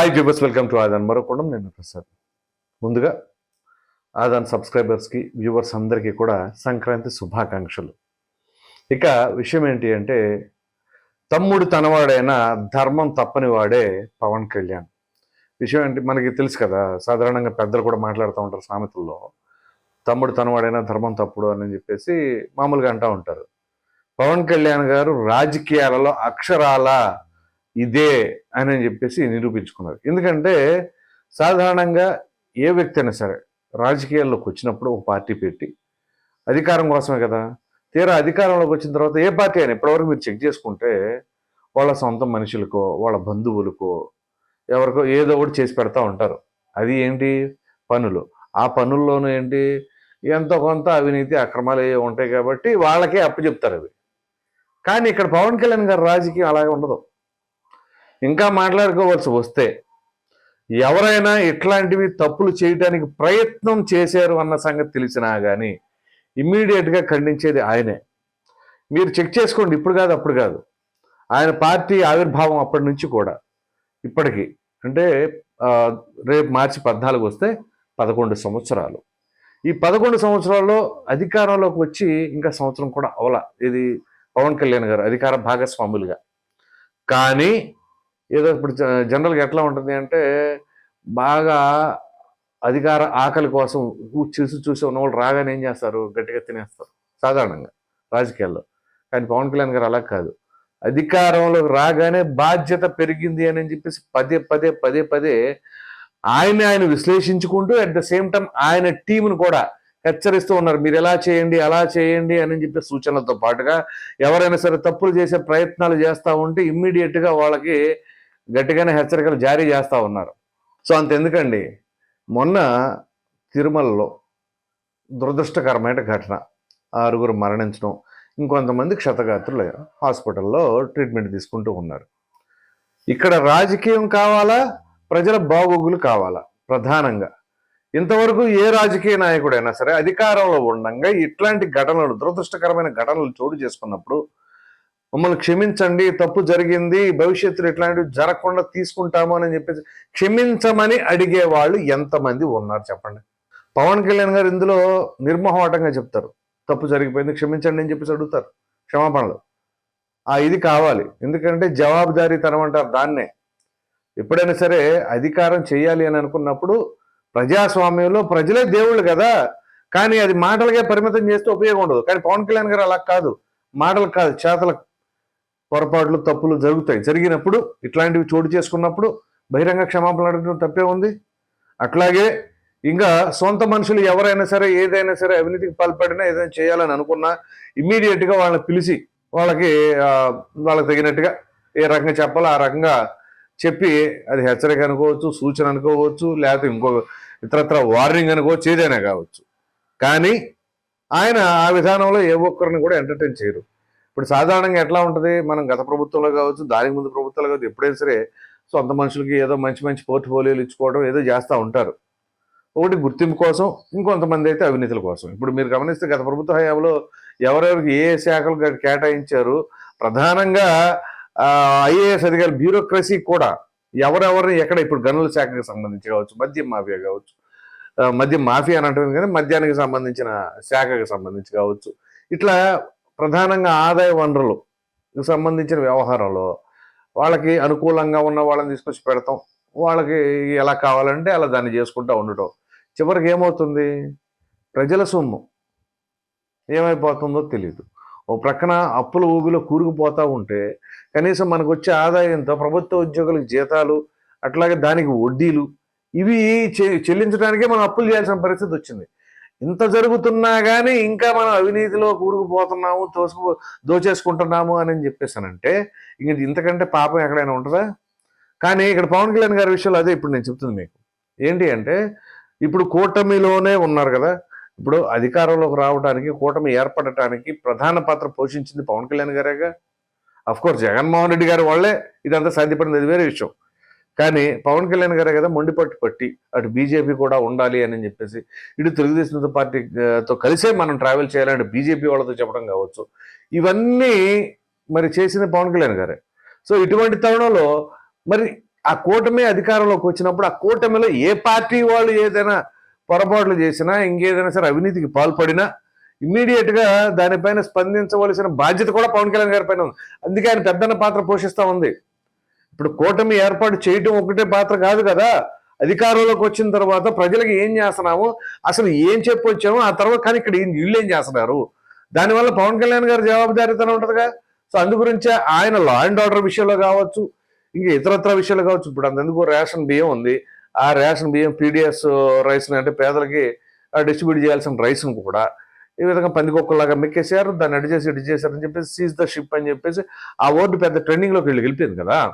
Hi viewers welcome to ఆదాన్ మరొకడం నేను ప్రసాద్ ముందుగా ఆదాన్ సబ్స్క్రైబర్స్కి వ్యూవర్స్ అందరికీ కూడా సంక్రాంతి శుభాకాంక్షలు. ఇక విషయం ఏంటి అంటే తమ్ముడు తనవాడైన ధర్మం తప్పని వాడే పవన్ కళ్యాణ్. విషయం ఏంటి మనకి తెలుసు కదా సాధారణంగా పెద్దలు కూడా మాట్లాడుతూ ఉంటారు సామెతల్లో. తమ్ముడు తనవాడైనా ధర్మం తప్పుడు అని చెప్పేసి మామూలుగా అంటూ ఉంటారు. పవన్ కళ్యాణ్ గారు రాజకీయాలలో అక్షరాల ఇదే అని చెప్పేసి నిరూపించుకున్నారు. ఎందుకంటే సాధారణంగా ఏ వ్యక్తి అయినా సరే రాజకీయాల్లోకి వచ్చినప్పుడు ఒక పార్టీ పెట్టి అధికారం కోసమే కదా. తీరా అధికారంలోకి వచ్చిన తర్వాత ఏ పార్టీ అయినా ఇప్పటివరకు మీరు చెక్ చేసుకుంటే వాళ్ళ సొంత మనుషులకో వాళ్ళ బంధువులకో ఎవరికో ఏదో ఒకటి చేసి పెడతా ఉంటారు. అది ఏంటి? పనులు. ఆ పనుల్లోనూ ఏంటి? ఎంతో కొంత అవినీతి అక్రమాలు ఏవో ఉంటాయి కాబట్టి వాళ్ళకే అప్పచెప్తారు అవి. కానీ ఇక్కడ పవన్ కళ్యాణ్ గారి రాజకీయం అలాగే ఉండదు. ఇంకా మాట్లాడుకోవాల్సి వస్తే ఎవరైనా ఇట్లాంటివి తప్పులు చేయడానికి ప్రయత్నం చేశారు అన్న సంగతి తెలిసినా కానీ ఇమ్మీడియట్గా ఖండించేది ఆయనే. మీరు చెక్ చేసుకోండి ఇప్పుడు కాదు అప్పుడు కాదు. ఆయన పార్టీ ఆవిర్భావం అప్పటి నుంచి కూడా. ఇప్పటికీ. అంటే రేపు మార్చి పద్నాలుగు వస్తే పదకొండు సంవత్సరాలు. ఈ పదకొండు సంవత్సరాల్లో అధికారంలోకి వచ్చి ఇంకా సంవత్సరం కూడా అవల. ఇది పవన్ కళ్యాణ్ గారు అధికార భాగస్వాములుగా. కానీ ఏదో ఇప్పుడు జ- జనరల్గా ఎట్లా ఉంటుంది అంటే బాగా అధికార ఆకలి కోసం చూసి చూసి ఉన్న వాళ్ళు రాగానే ఏం చేస్తారు? గట్టిగా తినేస్తారు. సాధారణంగా రాజకీయాల్లో. కానీ పవన్ కళ్యాణ్ గారు అలా కాదు. అధికారంలోకి రాగానే బాధ్యత పెరిగింది అని చెప్పేసి పదే పదే పదే పదే ఆయన ఆయన విశ్లేషించుకుంటూ అట్ ద సేమ్ టైం ఆయన టీంను కూడా హెచ్చరిస్తూ ఉన్నారు. మీరు ఎలా చేయండి అలా చేయండి అని చెప్పి సూచనలతో పాటుగా ఎవరైనా సరే తప్పులు చేసే ప్రయత్నాలు చేస్తూ ఉంటే ఇమ్మీడియట్గా వాళ్ళకి గట్టిగానే హెచ్చరికలు జారీ చేస్తూ ఉన్నారు. సో అంతెందుకండి మొన్న తిరుమలలో దురదృష్టకరమైన ఘటన. ఆరుగురు మరణించడం ఇంకొంతమంది క్షతగాత్రులు హాస్పిటల్లో ట్రీట్మెంట్ తీసుకుంటూ ఉన్నారు. ఇక్కడ రాజకీయం కావాలా? ప్రజల బాగోగులు కావాలా? ప్రధానంగా. ఇంతవరకు ఏ రాజకీయ నాయకుడైనా సరే అధికారంలో ఉండగా ఇట్లాంటి ఘటనలు దురదృష్టకరమైన ఘటనలు చోటు చేసుకున్నప్పుడు మమ్మల్ని క్షమించండి తప్పు జరిగింది భవిష్యత్తులో ఇట్లాంటివి జరగకుండా తీసుకుంటాము అని చెప్పేసి క్షమించమని అడిగే వాళ్ళు ఎంతమంది ఉన్నారు చెప్పండి. పవన్ కళ్యాణ్ గారు ఇందులో నిర్మోహమాటంగా చెప్తారు. తప్పు జరిగిపోయింది క్షమించండి అని చెప్పేసి అడుగుతారు క్షమాపణలు. ఆ ఇది కావాలి. ఎందుకంటే జవాబుదారీతనం అంటారు దాన్నే. ఎప్పుడైనా సరే అధికారం చేయాలి అని అనుకున్నప్పుడు ప్రజాస్వామ్యంలో ప్రజలే దేవుళ్ళు కదా. కానీ అది మాటలకే పరిమితం చేస్తే ఉపయోగం ఉండదు. కానీ పవన్ కళ్యాణ్ గారు అలా కాదు. మాటలు కాదు చేతల పొరపాట్లు తప్పులు జరుగుతాయి. జరిగినప్పుడు ఇట్లాంటివి చోటు చేసుకున్నప్పుడు బహిరంగ క్షమాపణ అడగడం తప్పే ఉంది. అట్లాగే ఇంకా సొంత మనుషులు ఎవరైనా సరే ఏదైనా సరే అవినీతికి పాల్పడినా ఏదైనా చేయాలని అనుకున్నా ఇమ్మీడియట్గా వాళ్ళని పిలిచి వాళ్ళకి వాళ్ళకి తగినట్టుగా ఏ రకంగా చెప్పాలో ఆ రకంగా చెప్పి అది హెచ్చరిక అనుకోవచ్చు సూచన అనుకోవచ్చు లేకపోతే ఇంకో ఇతరత్ర వార్నింగ్ అనుకోవచ్చు ఏదైనా కావచ్చు. కానీ ఆయన ఆ విధానంలో ఏ ఒక్కరిని కూడా ఎంటర్టైన్ చేయరు. ఇప్పుడు సాధారణంగా ఎట్లా ఉంటుంది? మనం గత ప్రభుత్వంలో కావచ్చు దానికి ముందు ప్రభుత్వాలు కావచ్చు ఎప్పుడైనా సరే సొంత మనుషులకి ఏదో మంచి మంచి పోర్ట్ఫోలియోలు ఇచ్చుకోవడం ఏదో చేస్తూ ఉంటారు. ఒకటి గుర్తింపు కోసం ఇంకొంతమంది అయితే అవినీతుల కోసం. ఇప్పుడు మీరు గమనిస్తే గత ప్రభుత్వ హయాంలో ఎవరెవరికి ఏ శాఖలు కేటాయించారు ప్రధానంగా ఐఏఎస్ అధికారులు బ్యూరోక్రసీ కూడా ఎవరెవరిని ఎక్కడ ఇప్పుడు గనుల శాఖకి సంబంధించి కావచ్చు మద్యం మాఫియా కావచ్చు మద్యం మాఫియా అని అంటుంది కానీ మద్యానికి సంబంధించిన శాఖకి సంబంధించి కావచ్చు. ఇట్లా ప్రధానంగా ఆదాయ వనరులు సంబంధించిన వ్యవహారంలో వాళ్ళకి అనుకూలంగా ఉన్న వాళ్ళని తీసుకొచ్చి పెడతాం. వాళ్ళకి ఎలా కావాలంటే అలా దాన్ని చేసుకుంటూ ఉండటం. చివరికి ఏమవుతుంది? ప్రజల సొమ్ము. ఏమైపోతుందో తెలియదు ఓ ప్రక్కన అప్పుల ఊబిలో కూరుకుపోతూ ఉంటే కనీసం మనకు వచ్చే ఆదాయంతో ప్రభుత్వ ఉద్యోగులకు జీతాలు అట్లాగే దానికి వడ్డీలు ఇవి చె- చెల్లించడానికే మనం అప్పులు చేయాల్సిన పరిస్థితి వచ్చింది. ఇంత జరుగుతున్నా కానీ ఇంకా మనం అవినీతిలో కూరుకుపోతున్నాము తోసుకు దోచేసుకుంటున్నాము అని చెప్పేసానంటే ఇంక ఇంతకంటే పాపం ఎక్కడైనా ఉంటుందా? కానీ ఇక్కడ పవన్ కళ్యాణ్ గారి విషయంలో అదే ఇప్పుడు నేను చెప్తుంది మీకు. ఏంటి అంటే ఇప్పుడు కూటమిలోనే ఉన్నారు కదా ఇప్పుడు అధికారంలోకి రావడానికి కూటమి ఏర్పడటానికి ప్రధాన పాత్ర పోషించింది పవన్ కళ్యాణ్ గారేగా? అఫ్కోర్స్ జగన్మోహన్ రెడ్డి గారి వాళ్ళే ఇదంతా సాధ్యపడింది అది వేరే విషయం. కానీ పవన్ కళ్యాణ్ గారే కదా మొండి పట్టు పట్టి అటు బీజేపీ కూడా ఉండాలి అని చెప్పేసి ఇటు తెలుగుదేశం పార్టీ కలిసే మనం ట్రావెల్ చేయాలని బీజేపీ వాళ్ళతో చెప్పడం కావచ్చు. ఇవన్నీ మరి చేసిన పవన్ కళ్యాణ్ గారే. సో ఇటువంటి తరుణంలో మరి ఆ కూటమి అధికారంలోకి వచ్చినప్పుడు ఆ కూటమిలో ఏ పార్టీ వాళ్ళు ఏదైనా పొరపాట్లు చేసినా ఇంకేదైనా సరే అవినీతికి పాల్పడినా ఇమ్మీడియట్గా దానిపైన స్పందించవలసిన బాధ్యత కూడా పవన్ కళ్యాణ్ గారి పైన ఉంది. అందుకే ఆయన పెద్దన్న పాత్ర పోషిస్తా ఉంది. ఇప్పుడు కూటమి ఏర్పాటు చేయటం ఒకటే పాత్ర కాదు కదా. అధికారంలోకి వచ్చిన తర్వాత ప్రజలకు ఏం చేస్తున్నాము? అసలు ఏం చెప్పొచ్చాము? ఆ తర్వాత కానీ ఇక్కడ ఏం- వీళ్ళు ఏం చేస్తున్నారు? దానివల్ల పవన్ కళ్యాణ్ గారి జవాబుదారీతనం ఉంటుందిగా? సో అందు గురించే ఆయన లా అండ్ ఆర్డర్ విషయంలో కావచ్చు ఇంకా ఇతరత్ర విషయాలు కావచ్చు. ఇప్పుడు అందుకు రేషన్ బియ్యం ఉంది? ఆ రేషన్ బియ్యం పీడిఎస్ రైస్ అంటే పేదలకి డిస్ట్రిబ్యూట్ చేయాల్సిన రైస్ను కూడా ఈ విధంగా పందికొక్కలాగా మెక్కేసారు దాన్ని అడిచేసి ఇటు చేశారు అని చెప్పేసి సీజ్ ద షిప్ అని చెప్పేసి ఆ ఓటు పెద్ద ట్రెండింగ్లోకి వెళ్ళి వెళ్ళిపోయింది కదా.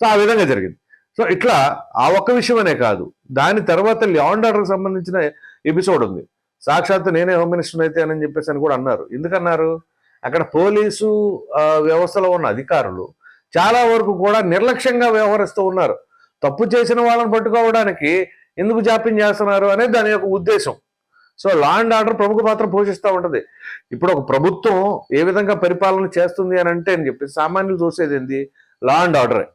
సో ఆ విధంగా జరిగింది. సో ఇట్లా ఆ ఒక్క విషయమనే కాదు దాని తర్వాత లా ఆర్డర్కి సంబంధించిన ఎపిసోడ్ ఉంది. సాక్షాత్తు నేనే హోమ్ మినిస్టర్ అయితే అని చెప్పేసి అని కూడా అన్నారు. ఎందుకన్నారు? అక్కడ పోలీసు వ్యవస్థలో ఉన్న అధికారులు చాలా వరకు కూడా నిర్లక్ష్యంగా వ్యవహరిస్తూ ఉన్నారు. తప్పు చేసిన వాళ్ళని పట్టుకోవడానికి ఎందుకు జాప్యం చేస్తున్నారు అనేది దాని యొక్క ఉద్దేశం. సో లా అండ్ ఆర్డర్ ప్రముఖ పాత్ర పోషిస్తూ ఉంటుంది. ఇప్పుడు ఒక ప్రభుత్వం ఏ విధంగా పరిపాలన చేస్తుంది అని అంటే అని చెప్పి సామాన్యులు చూసేది ఏంది? లా అండ్ ఆర్డరే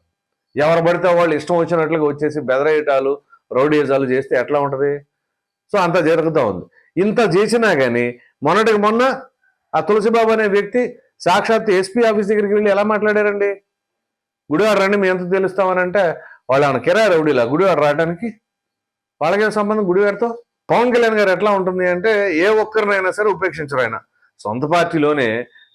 ఎవరు పడితే వాళ్ళు ఇష్టం వచ్చినట్లుగా వచ్చేసి బెదరేయటాలు రౌడీజాలు చేస్తే ఎట్లా ఉంటుంది? సో అంత జరుగుతూ ఉంది. ఇంత చేసినా కానీ మొన్నటికి మొన్న ఆ తులసిబాబు అనే వ్యక్తి సాక్షాత్ ఎస్పీ ఆఫీస్ దగ్గరికి వెళ్ళి ఎలా మాట్లాడారండి? గుడివాడ రండి మేము ఎంత తెలుస్తామనంటే వాళ్ళు ఆయన కిరాయి రౌడీలా? గుడివాడ రావడానికి? వాళ్ళకే సంబంధం గుడివాడతో? పవన్ కళ్యాణ్ గారు ఎట్లా ఉంటుంది అంటే ఏ ఒక్కరినైనా సరే ఉపేక్షించరు ఆయన. సొంత పార్టీలోనే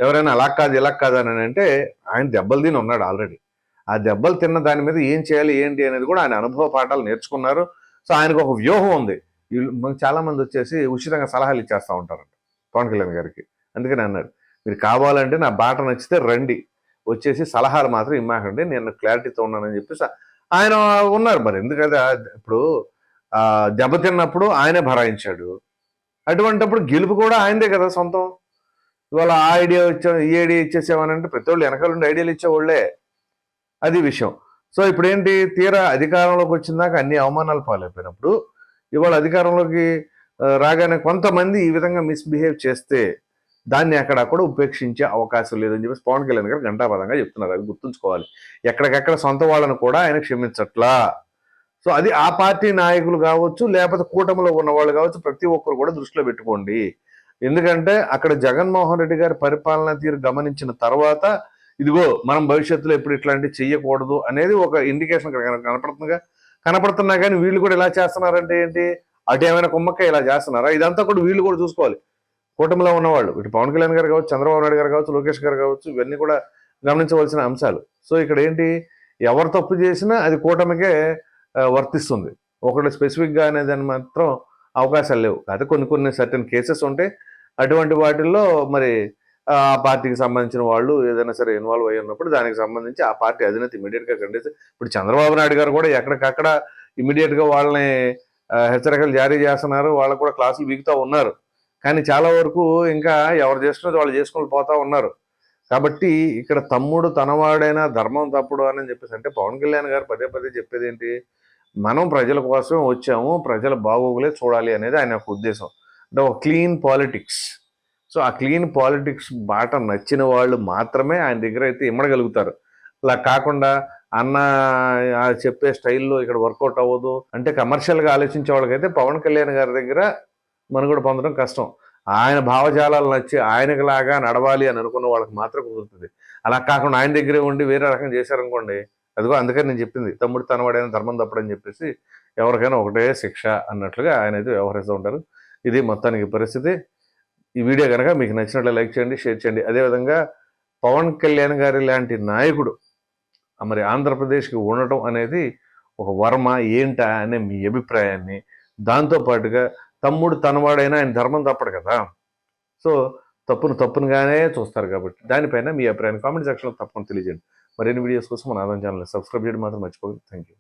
ఎవరైనా అలా కాదు ఇలా కాదు అని అంటే ఆయన దెబ్బలు తిని ఉన్నాడు ఆల్రెడీ. ఆ దెబ్బలు తిన్న దాని మీద ఏం చేయాలి ఏంటి అనేది కూడా ఆయన అనుభవ పాఠాలు నేర్చుకున్నారు. సో ఆయనకు ఒక వ్యూహం ఉంది. వీళ్ళు చాలా మంది వచ్చేసి ఉచితంగా సలహాలు ఇచ్చేస్తూ ఉంటారంట పవన్ కళ్యాణ్ గారికి. అందుకని అన్నారు. మీరు కావాలంటే నా బాట నచ్చితే రండి. వచ్చేసి సలహాలు మాత్రం ఇమ్మాకండి. నేను క్లారిటీతో ఉన్నానని చెప్పేసి ఆయన ఉన్నారు మరి. ఎందుకంటే ఇప్పుడు దెబ్బతిన్నప్పుడు ఆయనే భరాయించాడు. అటువంటిప్పుడు గెలుపు కూడా ఆయనదే కదా సొంతం. ఇవాళ ఆ ఐడియా ఇచ్చా ఈ ఐడియా ఇచ్చేసేవానంటే ప్రతి వాళ్ళు వెనకాల నుండి ఐడియాలు ఇచ్చేవాళ్ళే. అది విషయం. సో ఇప్పుడు ఏంటి తీరా అధికారంలోకి వచ్చిందాక అన్ని అవమానాలు పాలైపోయినప్పుడు ఇవాళ అధికారంలోకి రాగానే కొంతమంది ఈ విధంగా మిస్బిహేవ్ చేస్తే దాన్ని అక్కడ కూడా ఉపేక్షించే అవకాశం లేదని చెప్పేసి పవన్ కళ్యాణ్ గారు ఘంటాపదంగా చెప్తున్నారు. అది గుర్తుంచుకోవాలి. ఎక్కడికక్కడ సొంత వాళ్ళను కూడా ఆయన క్షమించట్లా. సో అది ఆ పార్టీ నాయకులు కావచ్చు లేకపోతే కూటమిలో ఉన్న వాళ్ళు కావచ్చు ప్రతి ఒక్కరు కూడా దృష్టిలో పెట్టుకోండి. ఎందుకంటే అక్కడ జగన్మోహన్ రెడ్డి గారి పరిపాలన తీరు గమనించిన తర్వాత ఇదిగో మనం భవిష్యత్తులో ఎప్పుడు ఇట్లాంటివి చెయ్యకూడదు అనేది ఒక ఇండికేషన్ కనపడుతుందిగా. కనపడుతున్నా కానీ వీళ్ళు కూడా ఇలా చేస్తున్నారంటే ఏంటి? అటు ఏమైనా కుమ్మక్క ఇలా చేస్తున్నారా? ఇదంతా కూడా వీళ్ళు కూడా చూసుకోవాలి. కూటమిలో ఉన్నవాళ్ళు ఇటు పవన్ కళ్యాణ్ గారు కావచ్చు చంద్రబాబు నాయుడు గారు కావచ్చు లోకేష్ గారు కావచ్చు ఇవన్నీ కూడా గమనించవలసిన అంశాలు. సో ఇక్కడ ఏంటి? ఎవరు తప్పు చేసినా అది కూటమికే వర్తిస్తుంది. ఒకటి స్పెసిఫిక్గా అనేది అని మాత్రం అవకాశాలు లేవు. అయితే కొన్ని కొన్ని సర్టన్ కేసెస్ ఉంటాయి అటువంటి వాటిల్లో మరి ఆ పార్టీకి సంబంధించిన వాళ్ళు ఏదైనా సరే ఇన్వాల్వ్ అయ్యి ఉన్నప్పుడు దానికి సంబంధించి ఆ పార్టీ అధినేత ఇమీడియట్గా ఖండిస్తే ఇప్పుడు చంద్రబాబు నాయుడు గారు కూడా ఎక్కడికక్కడ ఇమీడియట్గా వాళ్ళని హెచ్చరికలు జారీ చేస్తున్నారు. వాళ్ళకు కూడా క్లాసులు వీగుతూ ఉన్నారు. కానీ చాలా వరకు ఇంకా ఎవరు చేసుకున్నది వాళ్ళు చేసుకుని పోతూ ఉన్నారు. కాబట్టి ఇక్కడ తమ్ముడు తనవాడైనా ధర్మం తప్పుడు అని చెప్పేసి అంటే పవన్ కళ్యాణ్ గారు పదే పదే చెప్పేది ఏంటి? మనం ప్రజల కోసం వచ్చాము ప్రజల బాగోగులే చూడాలి అనేది ఆయన యొక్క ఉద్దేశం. అంటే ఒక క్లీన్ పాలిటిక్స్. సో ఆ క్లీన్ పాలిటిక్స్ బాట నచ్చిన వాళ్ళు మాత్రమే ఆయన దగ్గర అయితే ఇమ్మడగలుగుతారు. అలా కాకుండా అన్న చెప్పే స్టైల్లో ఇక్కడ వర్కౌట్ అవ్వదు. అంటే కమర్షియల్గా ఆలోచించే వాళ్ళకైతే పవన్ కళ్యాణ్ గారి దగ్గర మనుగడ పొందడం కష్టం. ఆయన భావజాలాలు నచ్చి ఆయనకి లాగా నడవాలి అని అనుకున్న వాళ్ళకి మాత్రం కుదురుతుంది. అలా కాకుండా ఆయన దగ్గరే ఉండి వేరే రకం చేశారనుకోండి అదిగో అందుకని నేను చెప్పింది తమ్ముడు తనవాడైన ధర్మం తప్పడని చెప్పేసి ఎవరికైనా ఒకటే శిక్ష అన్నట్లుగా ఆయన అయితే వ్యవహరిస్తూ ఉంటారు. ఇది మొత్తానికి పరిస్థితి. ఈ వీడియో కనుక మీకు నచ్చినట్లు లైక్ చేయండి షేర్ చేయండి. అదేవిధంగా పవన్ కళ్యాణ్ గారి లాంటి నాయకుడు మరి ఆంధ్రప్రదేశ్కి ఉండటం అనేది ఒక వర్మ ఏంటా అనే మీ అభిప్రాయాన్ని దాంతో పాటుగా తమ్ముడు తనవాడైనా ఆయన ధర్మం తప్పడు కదా. సో తప్పును తప్పునుగానే చూస్తారు కాబట్టి దానిపైన మీ అభిప్రాయాన్ని కామెంట్ సెక్షన్లో తప్పకుండా తెలియజేయండి. మరిన్ని వీడియోస్ కోసం మన ఆదాయం ఛానల్ సబ్స్క్రైబ్ చేయడం మాత్రం మర్చిపోకండి. Thank you.